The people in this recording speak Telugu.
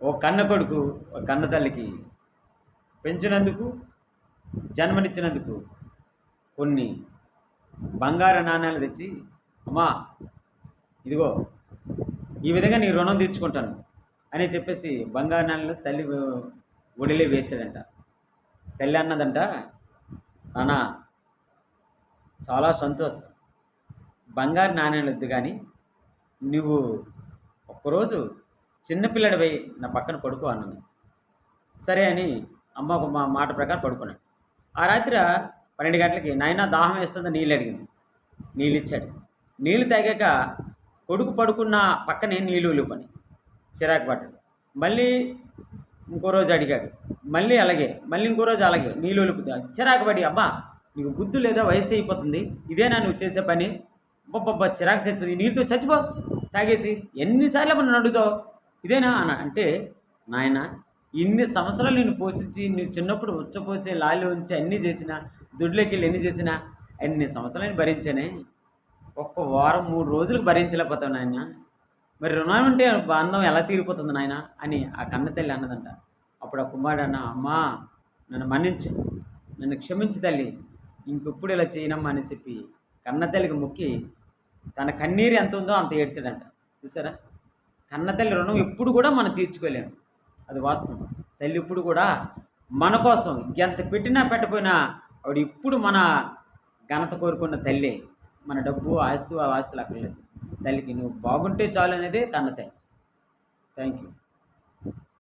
ఓ కన్న కొడుకు ఒక కన్న తల్లికి పెంచినందుకు జన్మనిచ్చినందుకు కొన్ని బంగారు నాణ్యాలు తెచ్చి అమ్మా ఇదిగో ఈ విధంగా నీ రుణం తీర్చుకుంటాను అని చెప్పేసి బంగారు నాణ్యాలు తల్లి ఒడిలే వేసాడంట తల్లి అన్నదంట నాన్న చాలా సంతోషం. బంగారు నాణ్యాలు వద్దు కానీ నువ్వు ఒక్కరోజు చిన్నపిల్లడిపై నా పక్కన పడుకో అన్నది. సరే అని అమ్మ ఒక మా మాట ప్రకారం పడుకున్నాడు. ఆ రాత్రి పన్నెండు గంటలకి నాయన దాహం వేస్తుందో నీళ్ళు అడిగింది. నీళ్ళు ఇచ్చాడు. నీళ్ళు తాగాక కొడుకు పడుకున్న పక్కనే నీళ్ళు ఉలిపని చిరాకు పడ్డాడు. మళ్ళీ ఇంకో రోజు అడిగాడు. మళ్ళీ అలాగే మళ్ళీ ఇంకో రోజు అలాగే నీళ్ళు ఒలుపుతా చిరాకు పడి అబ్బా నీకు బుద్ధి లేదా? వయసు అయిపోతుంది. ఇదేనా నువ్వు చేసే పని? అబ్బబ్బబ్బా చిరాకు చచ్చిపోతుంది నీళ్ళతో చచ్చిపో తాగేసి. ఎన్నిసార్లు మనం అడుగుతావు? ఇదేనా అని అంటే నాయన ఇన్ని సంవత్సరాలు నేను పోషించి నువ్వు చిన్నప్పుడు ఉచ్చపోసే లాలి ఉంచి అన్నీ చేసిన దుడ్లోకి వెళ్ళి ఎన్ని చేసినా అన్ని సంవత్సరాలు భరించానే? ఒక్క వారం మూడు రోజులకు భరించలేకపోతావు నాయన. మరి రుణం ఉంటే బంధం ఎలా తీరిపోతుంది నాయన? అని ఆ కన్న తల్లి అన్నదంట. అప్పుడు ఆ కుమారుడు అన్న అమ్మా నన్ను మన్నించు. నన్ను క్షమించు తల్లి. ఇంకెప్పుడు ఇలా చేయనమ్మా అని చెప్పి కన్న తల్లికి మొక్కి తన కన్నీరు ఎంత ఉందో అంత ఏడ్చాడంట. చూసారా? కన్న తల్లి రుణం ఎప్పుడు కూడా మనం తీర్చుకోలేము అది వాస్తవం. తల్లి ఇప్పుడు కూడా మన కోసం ఎంత పెట్టినా పెట్టపోయినా ఆవిడ ఇప్పుడు మన ఘనత కోరుకున్న తల్లి. మన డబ్బు ఆస్తు ఆ ఆస్తులు అక్కర్లేదు తల్లికి నువ్వు బాగుంటే చాలు అనేది కన్న తల్లి థ్యాంక్ యూ